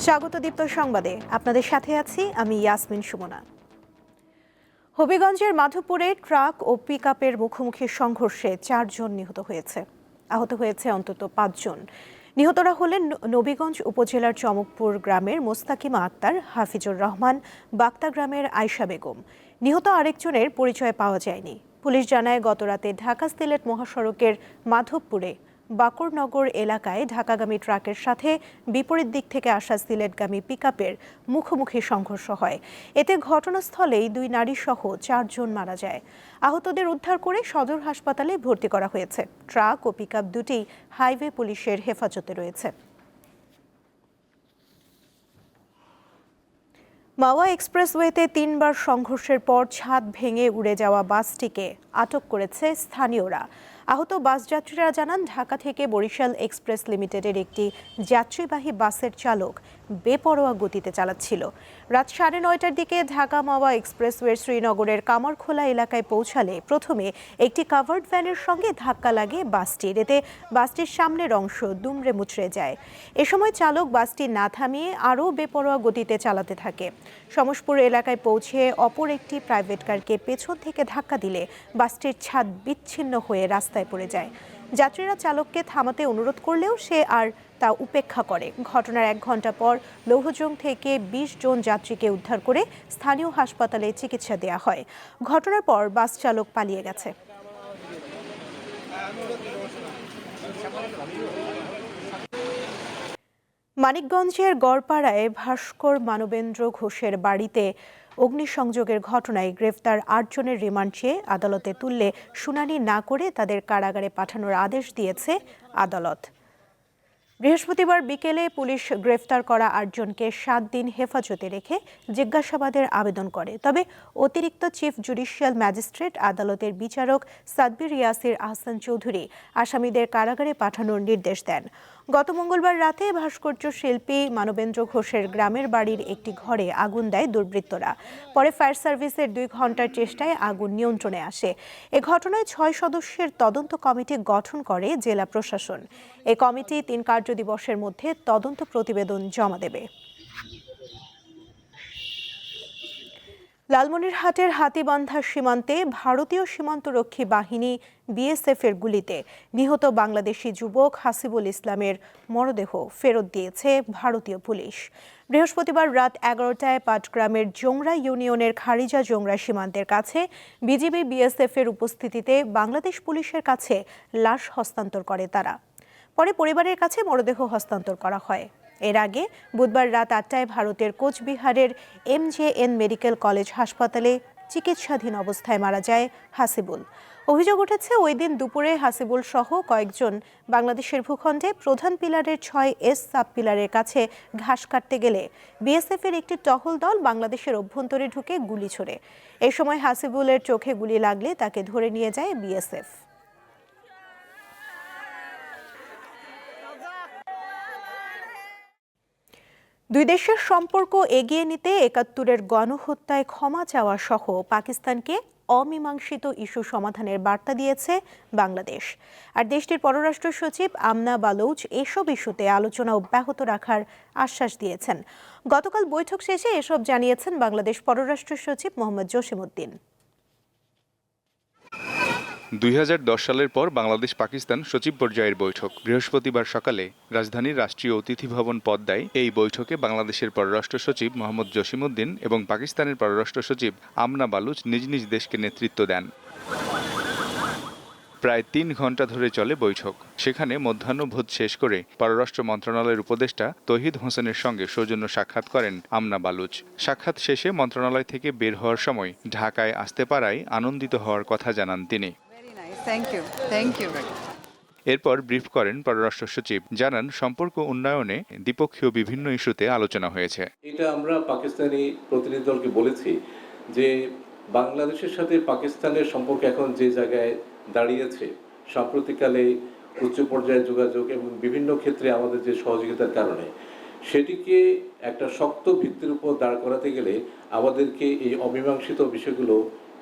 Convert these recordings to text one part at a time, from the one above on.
স্বাগত দীপ্ত সংবাদে। আপনাদের সাথে আছি আমি ইয়াসমিন সুমনা। হবিগঞ্জের মাধবপুরে ট্রাক ও পিকআপের মুখোমুখি সংঘর্ষে চারজন নিহত হয়েছে। আহত হয়েছে অন্তত পাঁচজন। নিহতরা হলেন নবীগঞ্জ উপজেলার চমকপুর গ্রামের মোস্তাকিমা আক্তার, হাফিজুর রহমান, বাক্তা গ্রামের আয়শা বেগম। নিহত আরেকজনের পরিচয় পাওয়া যায়নি। পুলিশ জানায়, গতরাতে ঢাকা সিলেট মহাসড়কের মাধবপুরে বাকরনগর এলাকায় ঢাকাগামী ট্রাকের সাথে বিপরীত দিক থেকে আসা সিলেটগামী পিকআপের মুখোমুখি সংঘর্ষ হয়। এতে ঘটনাস্থলেই দুই নারী সহ চারজন মারা যায়। আহতদের উদ্ধার করে সদর হাসপাতালে ভর্তি করা হয়েছে। ট্রাক ও পিকআপ দুটি হাইওয়ে পুলিশের হেফাজতে রয়েছে। মাওয়া এক্সপ্রেসওয়েতে তিনবার সংঘর্ষের পর ছাদ ভেঙে উড়ে যাওয়া বাসটিকে আটক করেছে স্থানীয়রা। আহত বাস যাত্রীরা জানান ঢাকা থেকে বরিশাল এক্সপ্রেস লিমিটেডের একটি যাত্রীবাহী বাসের চালক বেপরোয়া গতিতে চালাচ্ছিল। রাত সাড়ে নয়টার দিকে ঢাকা মাওয়া এক্সপ্রেসওয়ে শ্রীনগরের কামারখোলা এলাকায় পৌঁছালে প্রথমে একটি কাভার্ড ভ্যানের সঙ্গে ধাক্কা লাগে বাসটির। এতে বাসটির সামনের অংশ দুমড়ে মুচড়ে যায়। এ সময় চালক বাসটি না থামিয়ে আরও বেপরোয়া গতিতে চালাতে থাকে। সমসপুর এলাকায় পৌঁছে অপর একটি প্রাইভেট কারকে পেছন থেকে ধাক্কা দিলে বাসটির ছাদ বিচ্ছিন্ন হয়ে রাস্তায় পড়ে যায়। যাত্রীরা চালককে থামাতে অনুরোধ করলেও সে আর তা উপেক্ষা করে। ঘটনার এক ঘণ্টা পর লৌহজং থেকে ২০ জন যাত্রীকে উদ্ধার করে স্থানীয় হাসপাতালে চিকিৎসা দেওয়া হয়। ঘটনার পর বাস চালক পালিয়ে গেছে। মানিকগঞ্জের গড়পাড়ায় ভাস্কর মানবেন্দ্র ঘোষের বাড়িতে অগ্নিসংযোগের ঘটনায় গ্রেফতার আটজনের রিমান্ড চেয়ে আদালতে তুললে শুনানি না করে তাদের কারাগারে পাঠানোর আদেশ দিয়েছে আদালত। বৃহস্পতিবার বিকেলে পুলিশ গ্রেফতার করা আটজনকে সাত দিন হেফাজতে রেখে জিজ্ঞাসাবাদের আবেদন করে। তবে অতিরিক্ত চিফ জুডিশিয়াল ম্যাজিস্ট্রেট, আদালতের বিচারক সাদবির ইয়াসির আহসান চৌধুরী আসামিদের কারাগারে পাঠানোর নির্দেশ দেন। গত মঙ্গলবার রাতে ভাস্কর্য শিল্পী মানবেন্দ্র ঘোষের গ্রামের বাড়ির একটি ঘরে আগুন দেয় দুর্বৃত্তরা। পরে ফায়ার সার্ভিসের দুই ঘণ্টার চেষ্টায় আগুন নিয়ন্ত্রণে আসে। এ ঘটনায় ছয় সদস্যের তদন্ত কমিটি গঠন করে জেলা প্রশাসন। এ কমিটি তিন কার্য দিবসের মধ্যে তদন্ত প্রতিবেদন জমা দেবে। লালমনিরহাটের হাতিবান্ধা সীমান্তে ভারতীয় সীমান্তরক্ষী বাহিনী বিএসএফ এর গুলিতে নিহত বাংলাদেশি যুবক হাসিবুল ইসলামের মরদেহ ফেরত দিয়েছে ভারতীয় পুলিশ। বৃহস্পতিবার রাত এগারোটায় পাটগ্রামের জোংরা ইউনিয়নের খারিজা জোংরা সীমান্তের কাছে বিজিবি বিএসএফ এর উপস্থিতিতে বাংলাদেশ পুলিশের কাছে লাশ হস্তান্তর করে তারা। পরে পরিবারের কাছে মরদেহ হস্তান্তর করা হয়। এর আগে বুধবার রাত আটটায় ভারতের কোচবিহারের এমজেএন মেডিকেল কলেজ হাসপাতালে চিকিৎসাধীন অবস্থায় মারা যায় হাসিবুল। অভিযোগ উঠেছে ওই দিন দুপুরে হাসিবুল সহ কয়েকজন বাংলাদেশের ভূখণ্ডে প্রধান পিলারের ছয় এস সাব পিলারের কাছে ঘাস কাটতে গেলে বিএসএফ এর একটি টহল দল বাংলাদেশের অভ্যন্তরে ঢুকে গুলি ছোড়ে। এ সময় হাসিবুলের চোখে গুলি লাগলে তাকে ধরে নিয়ে যায় বিএসএফ। দুই দেশের সম্পর্ক এগিয়ে নিতে একাত্তরের গণহত্যায় ক্ষমা চাওয়া সহ পাকিস্তানকে অমীমাংসিত ইস্যু সমাধানের বার্তা দিয়েছে বাংলাদেশ। আর দেশটির পররাষ্ট্র সচিব আমনা বালৌচ এসব ইস্যুতে আলোচনা অব্যাহত রাখার আশ্বাস দিয়েছেন। গতকাল বৈঠক শেষে এসব জানিয়েছেন বাংলাদেশ পররাষ্ট্র সচিব মোহাম্মদ জসিমউদ্দিন। দুই হাজার দশ সালের পর বাংলাদেশ পাকিস্তান সচিব পর্যায়ের বৈঠক। বৃহস্পতিবার সকালে রাজধানীর রাষ্ট্রীয় অতিথি ভবন পদ্মায় এই বৈঠকে বাংলাদেশের পররাষ্ট্র সচিব মোহাম্মদ জসিমউদ্দিন এবং পাকিস্তানের পররাষ্ট্র সচিব আমনা বালুচ নিজ নিজ দেশকে নেতৃত্ব দেন। প্রায় তিন ঘণ্টা ধরে চলে বৈঠক। সেখানে মধ্যাহ্নভোজ শেষ করে পররাষ্ট্র মন্ত্রণালয়ের উপদেষ্টা তহিদ হোসেনের সঙ্গে সৌজন্য সাক্ষাৎ করেন আমনা বালুচ। সাক্ষাৎ শেষে মন্ত্রণালয় থেকে বের হওয়ার সময় ঢাকায় আসতে পারায় আনন্দিত হওয়ার কথা জানান তিনি। Very ইউ থ্যাংক ইউ এরপর ব্রিফ করেন পররাষ্ট্র সচিব। জানান সম্পর্ক উন্নয়নে দ্বিপক্ষীয় বিভিন্ন ইস্যুতে আলোচনা হয়েছে। এটা আমরা পাকিস্তানি প্রতিনিধি দলকে বলেছি যে বাংলাদেশের সাথে পাকিস্তানের সম্পর্ক এখন যে জায়গায় দাঁড়িয়েছে সাম্প্রতিককালে উচ্চ পর্যায়ে যোগাযোগ এবং বিভিন্ন ক্ষেত্রে আমাদের যে সহযোগিতার কারণে সেটিকে একটা শক্ত ভিত্তির উপর দাঁড় করাতে গেলে আমাদেরকে এই অমীমাংসিত বিষয়গুলো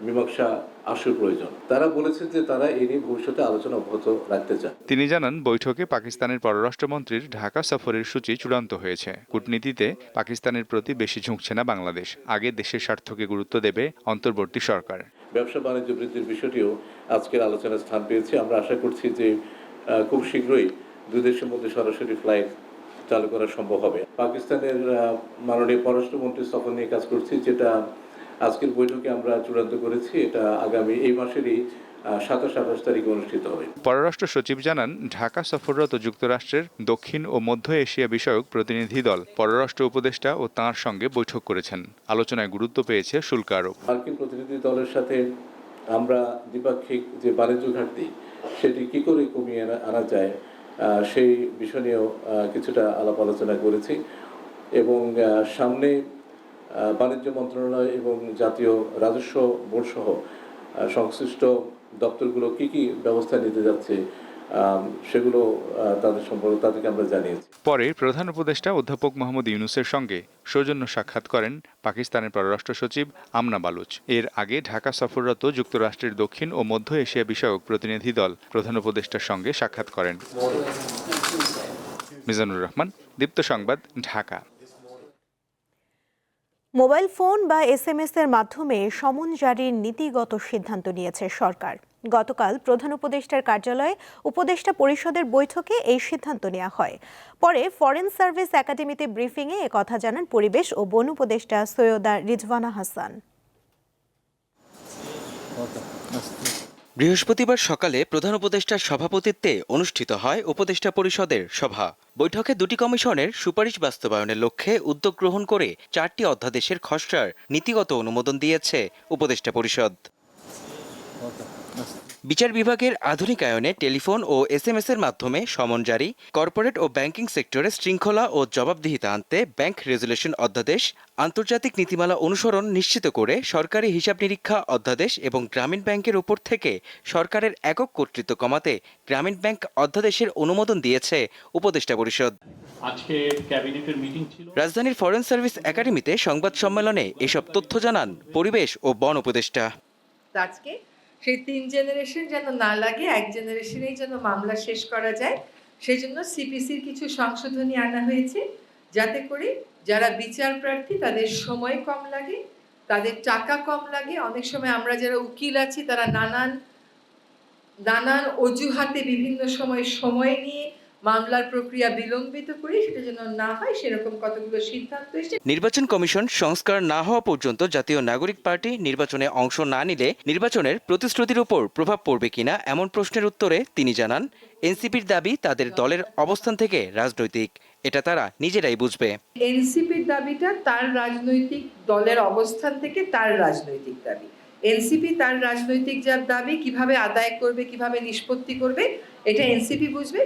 মীমাংসা আসল প্রয়োজন। তারা বলেছে যে তারা এ নিয়ে ভবিষ্যতে আলোচনা অব্যাহত রাখতে চান। তিনি জানান বৈঠকে পাকিস্তানের পররাষ্ট্রমন্ত্রীর ঢাকা সফরের সূচি চূড়ান্ত হয়েছে। কূটনীতিতে পাকিস্তানের প্রতি বেশি ঝুঁকছে না বাংলাদেশ। আগে দেশের স্বার্থকে গুরুত্ব দেবে অন্তর্বর্তী সরকার। ব্যবসা বাণিজ্য বৃদ্ধির বিষয়টিও আজকের আলোচনায় স্থান পেয়েছে। আমরা আশা করছি যে খুব শীঘ্রই দুই দেশের মধ্যে সরাসরি ফ্লাইট চালু করা সম্ভব হবে। পাকিস্তানের মাননীয় পররাষ্ট্রমন্ত্রী সফর নিয়ে কাজ করছি যেটা আজকের বৈঠকে আমরা চূড়ান্ত করেছি এটা আগামী এই মাসেরই সাতাশ আঠাশ তারিখে অনুষ্ঠিত হবে। পররাষ্ট্র সচিব জানান ঢাকা সফররত যুক্তরাষ্ট্রের দক্ষিণ ও মধ্য এশিয়া বিষয়ক প্রতিনিধি দল পররাষ্ট্র উপদেষ্টা ও তাঁর সঙ্গে বৈঠক করেছেন। আলোচনায় গুরুত্ব পেয়েছে শুল্ক আরোপ। মার্কিন প্রতিনিধি দলের সাথে আমরা দ্বিপাক্ষিক যে বাণিজ্য ঘাটতি সেটি কি করে কমিয়ে আনা- যায় সেই বিষয় নিয়েও কিছুটা আলাপ আলোচনা করেছি এবং সামনে বাণিজ্য মন্ত্রণালয় এবং জাতীয় রাজস্ব বোর্ড সহ সংশ্লিষ্ট দপ্তরগুলো কি কি ব্যবস্থা নিতে যাচ্ছে সেগুলো তাদের সম্পর্কে তাদেরকে আমরা জানিয়েছি। পরে প্রধান উপদেষ্টা অধ্যাপক মোহাম্মদ ইউনুসের সঙ্গে সৌজন্য সাক্ষাৎ করেন পাকিস্তানের পররাষ্ট্র সচিব আমনা বালুচ। এর আগে ঢাকা সফররত যুক্তরাষ্ট্রের দক্ষিণ ও মধ্য এশিয়া বিষয়ক প্রতিনিধি দল প্রধান উপদেষ্টার সঙ্গে সাক্ষাৎ করেন। মিজানুর রহমান, দীপ্ত সংবাদ, ঢাকা। মোবাইল ফোন বা এস এসএমএস এর মাধ্যমে সমন জারির নীতিগত সিদ্ধান্ত নিয়েছে সরকার। গতকাল প্রধান উপদেষ্টার কার্যালয়ে উপদেষ্টা পরিষদের বৈঠকে এই সিদ্ধান্ত নেওয়া হয়। পরে ফরেন সার্ভিস একাডেমিতে ব্রিফিংয়ে কথা জানান পরিবেশ ও বন উপদেষ্টা সৈয়দা রিজওয়ানা হাসান। বৃহস্পতিবার সকালে প্রধান উপদেষ্টার সভাপতিত্বে অনুষ্ঠিত হয় উপদেষ্টা পরিষদের সভা। বৈঠকে দুটি কমিশনের সুপারিশ বাস্তবায়নের লক্ষ্যে উদ্যোগ গ্রহণ করে চারটি অধ্যাদেশের খসড়ার নীতিগত অনুমোদন দিয়েছে উপদেষ্টা পরিষদ। বিচার বিভাগের আধুনিকায়নে টেলিফোন ও এসএমএস এর মাধ্যমে সমন জারি কর্পোরেট ও ব্যাংকিং সেক্টরে শৃঙ্খলা ও জবাবদিহিতা আনতে ব্যাংক রেজুলেশন অধ্যাদেশ আন্তর্জাতিক নীতিমালা অনুসরণ নিশ্চিত করে সরকারি হিসাব নিরীক্ষা অধ্যাদেশ এবং গ্রামীণ ব্যাংকের উপর থেকে সরকারের একক কর্তৃত্ব কমাতে গ্রামীণ ব্যাংক অধ্যাদেশের অনুমোদন দিয়েছে উপদেষ্টা পরিষদ। আজকে ক্যাবিনেটের মিটিং ছিল। রাজধানীর ফরেন সার্ভিস একাডেমিতে সংবাদ সম্মেলনে এসব তথ্য জানান পরিবেশ ও বন উপদেষ্টা। আজকে সেই তিন জেনারেশন যেন না লাগে, এক জেনারেশনেই যেন মামলা শেষ করা যায়। সেই জন্য সিপিসির কিছু সংশোধনী আনা হয়েছে, যাতে করে যারা বিচার প্রার্থী তাদের সময় কম লাগে, তাদের টাকা কম লাগে। অনেক সময় আমরা যারা উকিল আছি, তারা নানান নানান অজুহাতে বিভিন্ন সময় সময় নিয়ে মামলার প্রক্রিয়া বিলম্বিত করি সেটা যেন না হয় সেরকম কতগুলো সিদ্ধান্ত এসেছে। নির্বাচন কমিশন সংস্কার না হওয়া পর্যন্ত জাতীয় নাগরিক পার্টি নির্বাচনে অংশ না নিলে নির্বাচনের প্রতিশ্রুতির উপর প্রভাব পড়বে কিনা এমন প্রশ্নের উত্তরে তিনি জানান এনসিপির দাবি তাদের দলের অবস্থান থেকে রাজনৈতিক। এটা তারা নিজেরাই বুঝবে। এনসিপির দাবিটা তার রাজনৈতিক দলের অবস্থান থেকে তার রাজনৈতিক দাবি। এনসিপি তার রাজনৈতিক যার দাবি কীভাবে আদায় করবে কীভাবে নিষ্পত্তি করবে এটা এনসিপি বুঝবে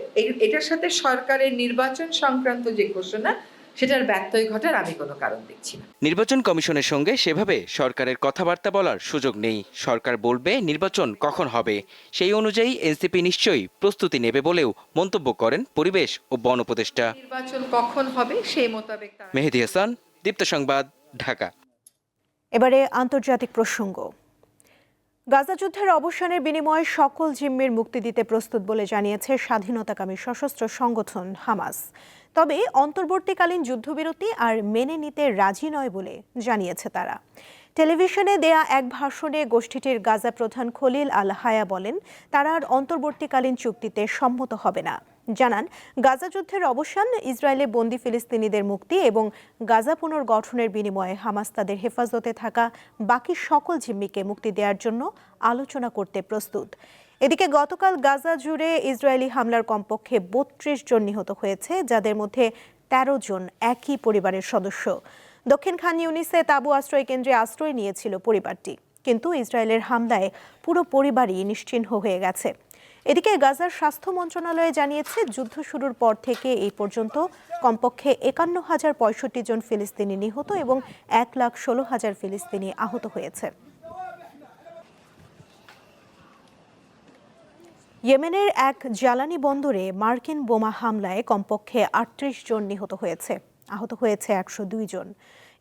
এটার সাথে সরকারের নির্বাচন সংক্রান্ত যে ঘোষণা সেটার ব্যত্যয় ঘটার আমি কোনো কারণ দেখছি না। নির্বাচন কমিশনের সঙ্গে সেভাবে সরকারের কথাবার্তা বলার সুযোগ নেই। সরকার বলবে নির্বাচন কখন হবে? সেই অনুযায়ী এনসিপি নিশ্চয়ই প্রস্তুতি নেবে বলেও মন্তব্য করেন পরিবেশ ও বন উপদেষ্টা। নির্বাচন কখন হবে সেই মোতাবেক মেহেদি হাসান দীপ্ত সংবাদ ঢাকা। এবারে আন্তর্জাতিক প্রসঙ্গ। গাজা যুদ্ধের অবসানের বিনিময়ে সকল জিম্মির মুক্তি দিতে প্রস্তুত বলে জানিয়েছে স্বাধীনতাকামী সশস্ত্র সংগঠন হামাস। তবে অন্তর্বর্তীকালীন যুদ্ধবিরতি আর মেনে নিতে রাজি নয় বলে জানিয়েছে তারা। টেলিভিশনে দেয়া এক ভাষণে গোষ্ঠীটির গাজা প্রধান খলিল আল হায়া বলেন, তারা আর অন্তর্বর্তীকালীন চুক্তিতে সম্মত হবে না। জানান, গাজা যুদ্ধের অবসান ইসরায়েলে বন্দি ফিলিস্তিনিদের মুক্তি এবং গাজা পুনর্গঠনের বিনিময়ে হামাস তাদের হেফাজতে থাকা বাকি সকল জিম্মিকে মুক্তি দেওয়ার জন্য আলোচনা করতে প্রস্তুত। এদিকে গতকাল গাজা জুড়ে ইসরায়েলি হামলার কমপক্ষে বত্রিশ জন নিহত হয়েছে, যাদের মধ্যে ১৩ জন একই পরিবারের সদস্য। দক্ষিণ খান ইউনিসে তাবু আশ্রয় কেন্দ্রে আশ্রয় নিয়েছিল পরিবারটি, কিন্তু ইসরায়েলের হামলায় পুরো পরিবারই নিশ্চিহ্ন হয়ে গেছে। এদিকে গাজার স্বাস্থ্য মন্ত্রণালয় জানিয়েছে, যুদ্ধ শুরুর পর থেকে এই পর্যন্ত কমপক্ষে একান্ন হাজার পঁয়ষট্টি জন ফিলিস্তিনি নিহত এবং এক লাখ ষোলো হাজার ফিলিস্তিনি আহত হয়েছে। ইয়েমেনের এক জ্বালানি বন্দরে মার্কিন বোমা হামলায় কমপক্ষে আটত্রিশ জন নিহত হয়েছে। আহত হয়েছে একশো দুই জন।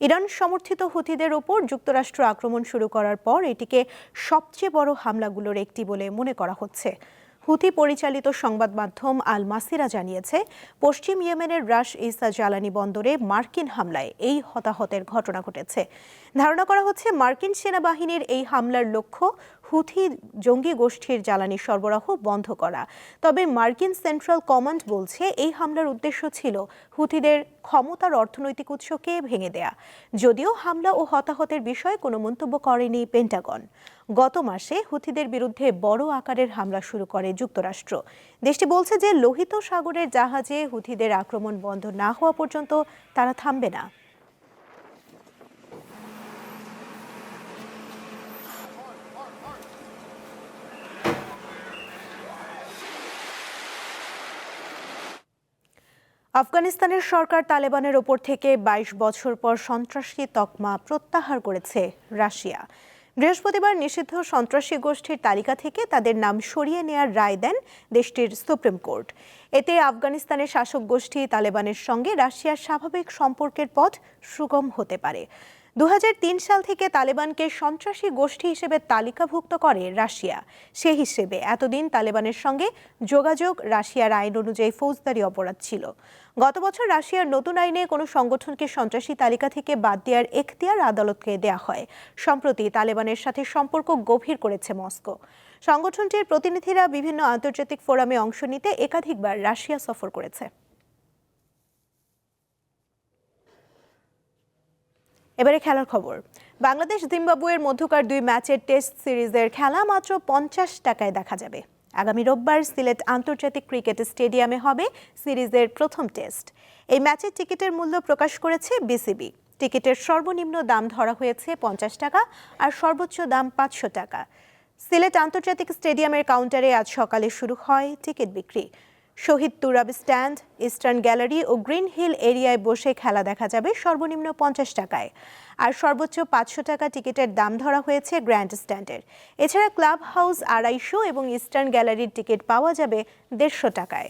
ইরান সমর্থিত হুথিদের ওপর যুক্তরাষ্ট্র আক্রমণ শুরু করার পর এটিকে সবচেয়ে বড় হামলাগুলোর একটি বলে মনে করা হচ্ছে। হুথি পরিচালিত সংবাদ মাধ্যম আল মাসিরা জানিয়েছে, পশ্চিম ইয়েমেনের রাশ ইসা জ্বালানি বন্দরে মার্কিন হামলায় এই হতাহতের ঘটনা ঘটেছে। ধারণা করা হচ্ছে, মার্কিন সেনাবাহিনীর এই হামলার লক্ষ্য হুথি জঙ্গি গোষ্ঠীর জ্বালানি সরবরাহ বন্ধ করা। তবে মার্কিন সেন্ট্রাল কমান্ড বলছে, এই হামলার উদ্দেশ্য ছিল হুথিদের ক্ষমতার অর্থনৈতিক উৎসকে ভেঙে দেয়া। যদিও হামলা ও হতাহতের বিষয়ে কোনো মন্তব্য করেনি পেন্টাগন। গত মাসে হুথিদের বিরুদ্ধে বড় আকারের হামলা শুরু করে যুক্তরাষ্ট্র। দেশটি বলছে যে লোহিত সাগরের জাহাজে হুথিদের আক্রমণ বন্ধ না হওয়া পর্যন্ত তারা থামবে না। আফগানিস্তানের সরকার তালেবানের ওপর থেকে ২২ বছর পর সন্ত্রাসী তকমা প্রত্যাহার করেছে রাশিয়া। বৃহস্পতিবার নিষিদ্ধ সন্ত্রাসী গোষ্ঠীর তালিকা থেকে তাদের নাম সরিয়ে নেয়ার রায় দেন দেশটির সুপ্রিম কোর্ট। এতে আফগানিস্তানের শাসক গোষ্ঠী তালেবানের সঙ্গে রাশিয়ার স্বাভাবিক সম্পর্কের পথ সুগম হতে পারে। দু হাজার তিন সাল থেকে তালেবানকে সন্ত্রাসী গোষ্ঠী হিসেবে তালিকাভুক্ত করে রাশিয়া। সে হিসেবে এতদিন তালেবানের সঙ্গে যোগাযোগ রাশিয়ার আইন অনুযায়ী ফৌজদারি অপরাধ ছিল। গত বছর রাশিয়ার নতুন আইনে কোনো সংগঠনকে সন্ত্রাসী তালিকা থেকে বাদ দেওয়ার এখতিয়ার আদালতকে দেয়া হয়। সম্প্রতি তালেবানের সাথে সম্পর্ক গভীর করেছে মস্কো। সংগঠনটির প্রতিনিধিরা বিভিন্ন আন্তর্জাতিক ফোরামে অংশ নিতে একাধিকবার রাশিয়া সফর করেছে। এবারে খেলার খবর। বাংলাদেশ জিম্বাবুয়ের মধ্যকার দুই ম্যাচের টেস্ট সিরিজের খেলা মাত্র পঞ্চাশ টাকায় দেখা যাবে। আগামী রোববার সিলেট আন্তর্জাতিক ক্রিকেট স্টেডিয়ামে হবে সিরিজের প্রথম টেস্ট। এই ম্যাচের টিকিটের মূল্য প্রকাশ করেছে বিসিবি। টিকিটের সর্বনিম্ন দাম ধরা হয়েছে পঞ্চাশ টাকা আর সর্বোচ্চ দাম পাঁচশো টাকা। সিলেট আন্তর্জাতিক স্টেডিয়ামের কাউন্টারে আজ সকালে শুরু হয় টিকিট বিক্রি। Shaheed Turab stand, eastern gallery ও গ্রিন হিল এরিয়ায় বসে খেলা দেখা যাবে সর্বনিম্ন পঞ্চাশ টাকায়। আর সর্বোচ্চ পাঁচশো টাকা টিকিটের দাম ধরা হয়েছে গ্র্যান্ড স্ট্যান্ডের। এছাড়া ক্লাব হাউস আড়াইশো এবং ইস্টার্ন গ্যালারির টিকিট পাওয়া যাবে দেড়শো টাকায়।